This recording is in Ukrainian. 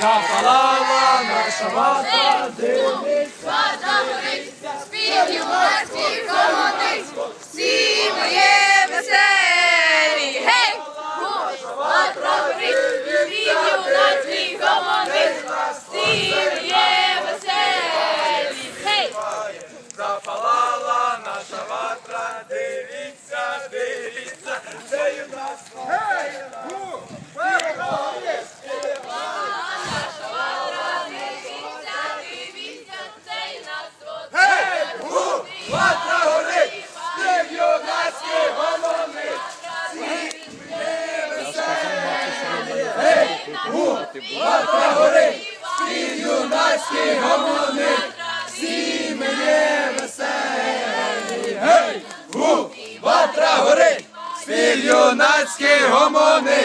запалала наша ватра, варагой, спів юнацький гомони, всі моє веселі, гей, гуф, варагой, спів юнацький гомони, всі моє веселі, гей, запалала наша ватра, дивіться, дивіться, цей у нас хто, дивіться, цей нас от. ватра горить, спів юнацький гомони, ватра Гори, спів юнацький гомони, всі ми веселі, гей, ватра гори, спів юнацький гомони,